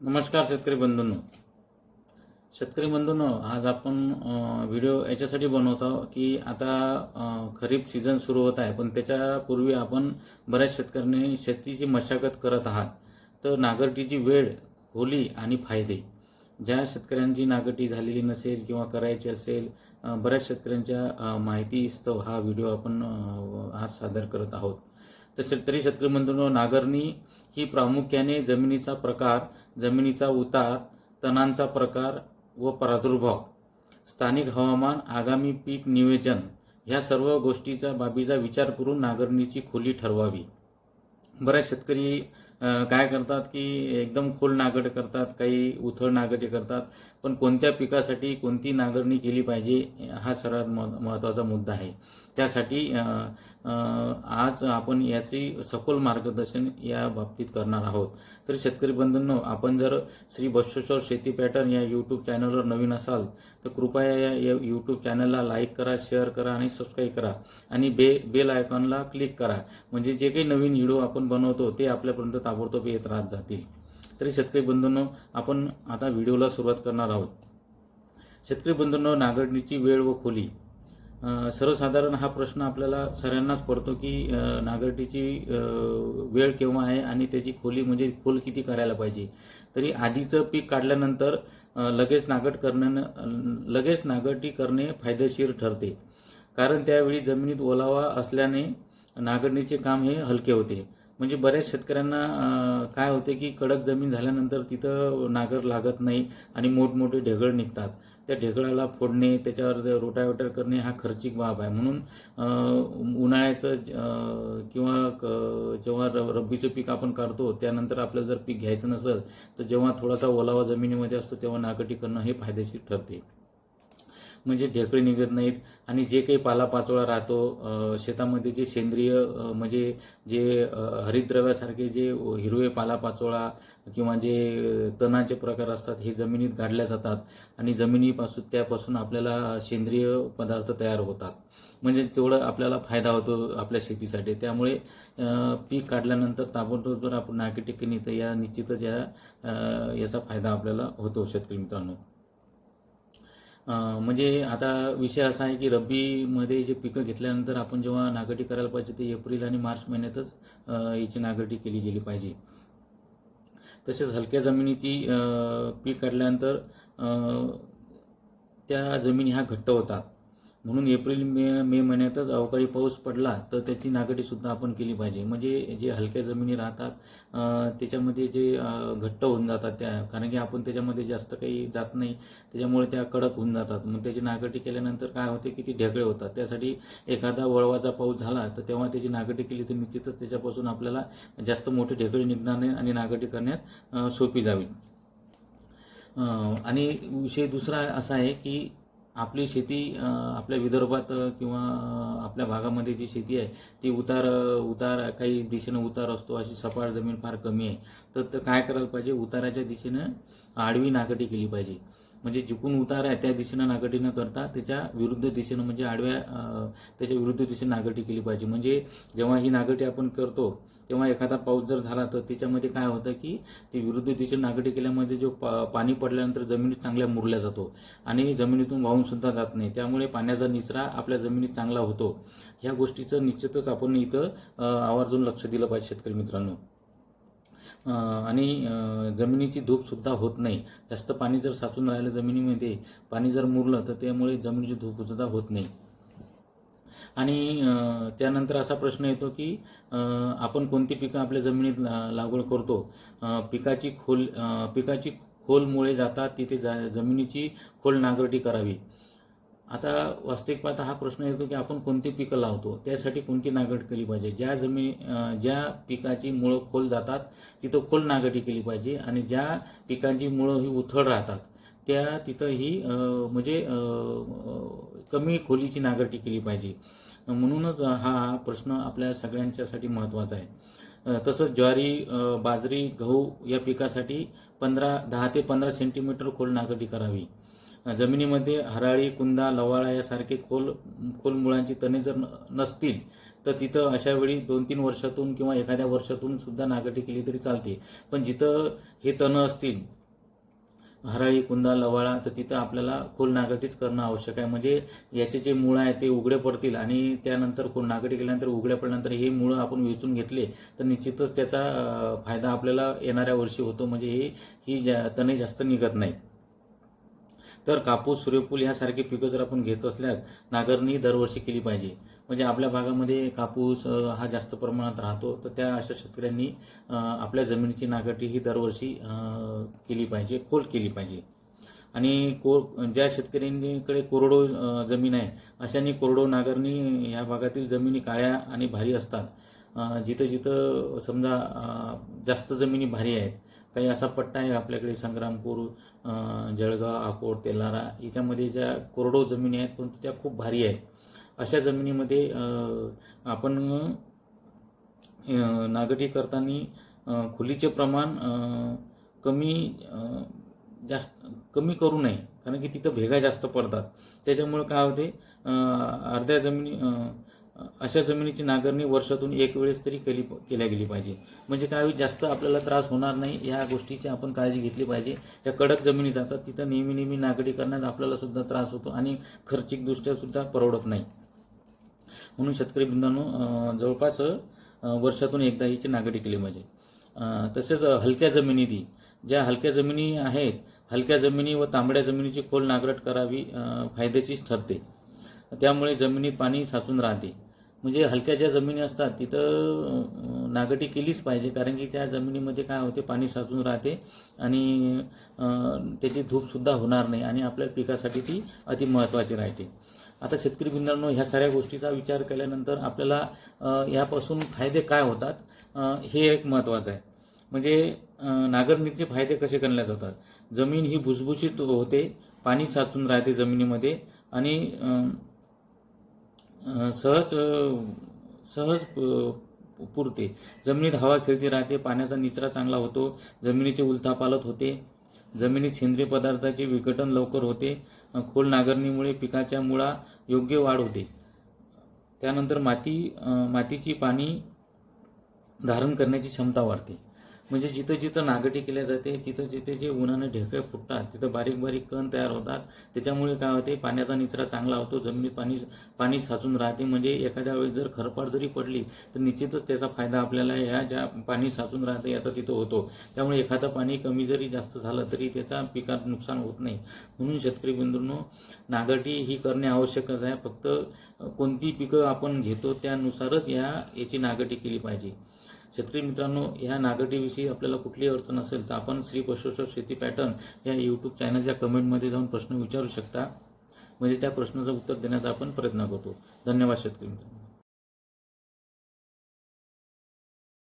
नमस्कार शेतकरी बंधूंनो. शेतकरी बंधूंनो आज आपण व्हिडिओ याच्यासाठी बनवतो की आता खरीप सीझन सुरू होत आहे पण त्याच्यापूर्वी आपण बऱ्याच शेतकऱ्यांनी शेतीची मशागत करत आहात. तर नागरटीची वेळ खोली आणि फायदे ज्या शेतकऱ्यांची नागरटी झालेली नसेल किंवा करायची असेल बऱ्याच शेतकऱ्यांच्या माहितीस्तव हा व्हिडिओ आपण आज सादर करत आहोत. तर शेतकरी शेतकरी बंधूंनो नागरणी ही प्रामुख्याने जमिनीचा प्रकार जमिनीचा उतार तणांचा प्रकार व प्रादुर्भाव स्थानिक हवामान आगामी पीक नियोजन ह्या सर्व गोष्टीचा बाबीचा विचार करून नांगरणीची खोली ठरवावी. बऱ्याच शेतकरी काय करतात की एकदम खोल नागड करतात काही उथळ नागडी करतात पण कोणत्या पिकासाठी कोणती नांगरणी केली पाहिजे हा सर्वात मह- महत्त्वाचा मुद्दा आहे. त्यासाठी आज आपण याची सखोल मार्गदर्शन या बाबतीत करणार आहोत. तर शेतकरी बंधूंनो आपण जर श्री बसवेश्वर शेती पॅटर्न या यूट्यूब चॅनलवर नवीन असाल तर कृपया या यूट्यूब चॅनलला लाईक करा शेअर करा आणि सबस्क्राईब करा. आणि बे बेल आयकॉनला क्लिक करा. म्हणजे जे काही नवीन व्हिडिओ आपण बनवतो ते आपल्यापर्यंत ताबडतोब येत राहत जातील. तरी शेतकरी बंधूंनो आपण आता व्हिडिओला सुरुवात करणार आहोत. शेतकरी बंधूंनो नागरणीची वेळ व खोली. सर्वसाधारण हा प्रश्न आपल्याला सगळ्यांनाच पडतो की नागरटीची वेळ केव्हा आहे आणि त्याची खोली म्हणजे खोल किती करायला पाहिजे. तरी आधीचं पीक काढल्यानंतर लगेच नागट करणं लगेच नागटी करणे फायदेशीर ठरते. कारण त्यावेळी जमिनीत ओलावा असल्याने नागडणीचे काम हे हलके होते. म्हणजे बऱ्याच शेतकऱ्यांना काय होते की कडक जमीन झाल्यानंतर तिथं नागर लागत नाही आणि मोठमोठे ढेगळ निघतात. त्या ढेकळाला फोडणे त्याच्यावर रोटावेटर करणे हा खर्चिक बाब आहे. म्हणून उन्हाळ्याचं किंवा क- जेव्हा र- रब्बीचं पीक आपण काढतो त्यानंतर आपल्याला जर पीक घ्यायचं नसेल तर जेव्हा थोडासा ओलावा जमिनीमध्ये असतो तेव्हा नागटी करणं हे फायदेशीर ठरते. म्हणजे ढेकळे निघत नाहीत. आणि जे काही पालापाचोळा राहतो शेतामध्ये जे सेंद्रिय म्हणजे जे हरिद्रव्यासारखे हरितद्रव्यासारखे जे हिरवे पालापाचोळा किंवा जे तणाचे प्रकार असतात हे जमिनीत गाडल्या जातात. आणि जमिनीपासून त्यापासून आपल्याला सेंद्रिय पदार्थ तयार होतात. म्हणजे तेवढं आपल्याला फायदा होतो आपल्या शेतीसाठी. त्यामुळे पीक काढल्यानंतर ताबडतोब जर आपण नाकी टिकणी तर या निश्चितच या याचा फायदा आपल्याला होतो शेतकरी मित्रांनो. म्हणजे आता विषय असा आहे की रब्बीमध्ये जे पिकं घेतल्यानंतर आपण जेव्हा नागरटी करायला पाहिजे ते एप्रिल आणि मार्च महिन्यातच याची नागरटी केली गेली पाहिजे. तसेच हलक्या जमिनीची पीक काढल्यानंतर त्या जमिनी ह्या घट्ट होतात. म्हणून एप्रिल मे मे महिन्यातच अवकाळी पाऊस पडला तर त्याची नागडीसुद्धा आपण केली पाहिजे. म्हणजे जे हलक्या जमिनी राहतात त्याच्यामध्ये जे घट्ट होऊन जातात त्या कारण की आपण त्याच्यामध्ये जास्त काही जात नाही त्याच्यामुळे त्या कडक होऊन जातात. मग त्याची नागटी केल्यानंतर काय होते की ती ढेकळे होतात. त्यासाठी एखादा वळवाचा पाऊस झाला तर तेव्हा त्याची नागटी केली तर निश्चितच त्याच्यापासून आपल्याला जास्त मोठे ढेकळे निघणार नाही आणि नागटी करण्यात सोपी जावी. आणि विषय दुसरा असा आहे की आपली शेती आपल्या विदर्भात किंवा आपल्या भागामध्ये जी शेती आहे ती उतार उतार काही दिशेनं उतार असतो अशी सपाट जमीन फार कमी आहे. तर काय करायला पाहिजे? उताराच्या दिशेनं आडवी नाकटी केली पाहिजे. म्हणजे जिकून उतार आहे त्या दिशेनं नागटी न करता त्याच्या विरुद्ध दिशेनं म्हणजे आडव्या त्याच्या विरुद्ध दिशेनं नागटी केली पाहिजे. म्हणजे जेव्हा ही नागटी आपण करतो तेव्हा एखादा पाऊस जर झाला तर त्याच्यामध्ये काय होतं की ती विरुद्ध दिशेने नागटी केल्यामध्ये जो पा पाणी पडल्यानंतर जमिनीत चांगल्या मुरल्या जातो आणि जमिनीतून वाहून सुद्धा जात नाही. त्यामुळे पाण्याचा निचरा आपल्या जमिनीत चांगला होतो. ह्या गोष्टीचं निश्चितच आपण इथं आवर्जून लक्ष दिलं पाहिजे शेतकरी मित्रांनो. आणि जमिनीची धूप सुद्धा होत नाही. जास्त पाणी जर साचून राहिलं जमिनीमध्ये पाणी जर मुरलं तर त्यामुळे जमिनीची धूप सुद्धा होत नाही. आणि त्यानंतर असा प्रश्न येतो की आपण कोणती पिकं आपल्या जमिनीत ला- लागवड करतो? पिकाची खोल पिकाची खोलमुळे जातात तिथे जा जमिनीची खोल नांगरटी करावी. आता वास्तविक पाहता हा प्रश्न येतो की आपण कोणती पिकं लावतो? त्यासाठी कोणती नागट केली पाहिजे? ज्या जमीन ज्या पिकाची मुळं खोल जातात तिथं खोल नागटी केली पाहिजे आणि ज्या पिकांची मुळं ही उथळ राहतात त्या तिथं ही म्हणजे कमी खोलीची नागरटी केली पाहिजे. म्हणूनच हा प्रश्न आपल्या सगळ्यांच्यासाठी महत्त्वाचा आहे. तसंच ज्वारी बाजरी गहू या पिकासाठी पंधरा दहा ते पंधरा सेंटीमीटर खोल नागरटी करावी. जमिनीमध्ये हराळी कुंदा लवाळा यासारखे खोल खोल मुळांची तणे जर नसतील तर तिथं अशा वेळी दोन तीन वर्षातून किंवा एखाद्या वर्षातून सुद्धा नागटी केली तरी चालते. पण जिथं हे तणं असतील हराळी कुंदा लवाळा तर तिथं आपल्याला खोल नागटीच करणं आवश्यक आहे. म्हणजे याचे जे मुळं आहेत ते उघडे पडतील आणि त्यानंतर खोल नागटी केल्यानंतर उघड्या पडल्यानंतर हे मुळं आपण वेचून घेतले तर निश्चितच त्याचा फायदा आपल्याला येणाऱ्या वर्षी होतो. म्हणजे हे ही जा- तणे जास्त निघत नाहीत. तर कापूस सूर्यफूल यासारखे पिकं जर आपण घेत असल्यास नागरणी दरवर्षी केली पाहिजे. म्हणजे आपल्या भागामध्ये कापूस हा जास्त प्रमाणात राहतो तर त्या अशा शेतकऱ्यांनी आपल्या जमिनीची नागरटी ही दरवर्षी केली पाहिजे खोल केली पाहिजे. आणि को ज्या शेतकऱ्यांकडे कोरडो जमीन आहे अशांनी कोरडो नांगरणी ह्या भागातील जमिनी काळ्या आणि भारी असतात. जिथं जिथं समजा जास्त जमिनी भारी आहेत काही असा पट्टा आहे आपल्याकडे संग्रामपूर जळगाव अकोट तेलारा याच्यामध्ये ज्या कोरडो जमिनी आहेत पण त्या खूप भारी आहेत. अशा जमिनीमध्ये आपण नागटी करताना खुलीचे प्रमाण कमी जास्त कमी करू नये कारण की तिथं भेगा जास्त पडतात. त्याच्यामुळे काय होते अर्ध्या जमिनी अशा जमिनीची नांगरणी वर्षातून एक वेळेस तरी केली केल्या गेली पाहिजे. म्हणजे काय जास्त आपल्याला त्रास होणार नाही या गोष्टीची आपण काळजी घेतली पाहिजे. या कडक जमिनी जातात तिथं नेहमी नेहमी नागडी करण्यात आपल्याला सुद्धा त्रास होतो आणि खर्चिकदृष्ट्या सुद्धा परवडत नाही. म्हणून शेतकरी बंधूंनो जवळपास वर्षातून एकदा हिची नागडी केली पाहिजे. तसेच हलक्या जमिनीती ज्या हलक्या जमिनी आहेत हलक्या जमिनी व तांबड्या जमिनीची खोल नांगरट करावी फायद्याचीच ठरते. त्यामुळे जमिनीत पाणी साचून राहते. म्हणजे हलक्या ज्या जमिनी असतात तिथं नागटी केलीच पाहिजे. कारण की त्या जमिनीमध्ये काय होते पाणी साचून राहते आणि त्याची धूपसुद्धा होणार नाही आणि आपल्या पिकासाठी ती अति महत्त्वाची राहते. आता शेतकरी बिंदरांनो ह्या साऱ्या गोष्टीचा विचार केल्यानंतर आपल्याला यापासून फायदे काय होतात हे एक महत्त्वाचं आहे. म्हणजे नागरणीचे नांगरणीचे फायदे कसे गणले जातात जमीन ही भुसभुशीत होते पाणी साचून राहते जमिनीमध्ये आणि सहज सहज प- पुरते. जमिनीत हवा खेळती राहते पाण्याचा निचरा चांगला होतो जमिनीचे उलथापालत होते जमिनीत सेंद्रिय पदार्थाचे विघटन लवकर होते खोल नांगरणीमुळे पिकाच्या मुळा योग्य वाढ होते. त्यानंतर माती मातीची पाणी धारण करण्याची क्षमता वाढते. म्हणजे जिथं जिथं नागटी केल्या जाते तिथं जिथे जे उन्हानं ढेकळे फुटतात तिथं बारीक बारीक कण तयार होतात. त्याच्यामुळे काय होते पाण्याचा निचरा चांगला होतो जमिनीत पाणी पाणी साचून राहते. म्हणजे एखाद्या वेळेस जर खरपाट जरी पडली तर निश्चितच त्याचा फायदा आपल्याला ह्या ज्या पाणी साचून राहते याचा तिथं होतो. त्यामुळे एखादं पाणी कमी जरी जास्त झालं तरी त्याचा पिकात नुकसान होत नाही. म्हणून शेतकरी बंधूंनो नागटी ही करणे आवश्यकच आहे. फक्त कोणती पिकं आपण घेतो त्यानुसारच या याची नागटी केली पाहिजे. शेतकरी मित्रांनो ह्या नागरटीविषयी आपल्याला कुठलीही अडचण असेल तर आपण श्री पशुश्वर शेती पॅटर्न या यूट्यूब चॅनलच्या कमेंटमध्ये जाऊन प्रश्न विचारू शकता. म्हणजे त्या प्रश्नाचं उत्तर देण्याचा आपण प्रयत्न करतो. धन्यवाद शेतकरी मित्रांनो.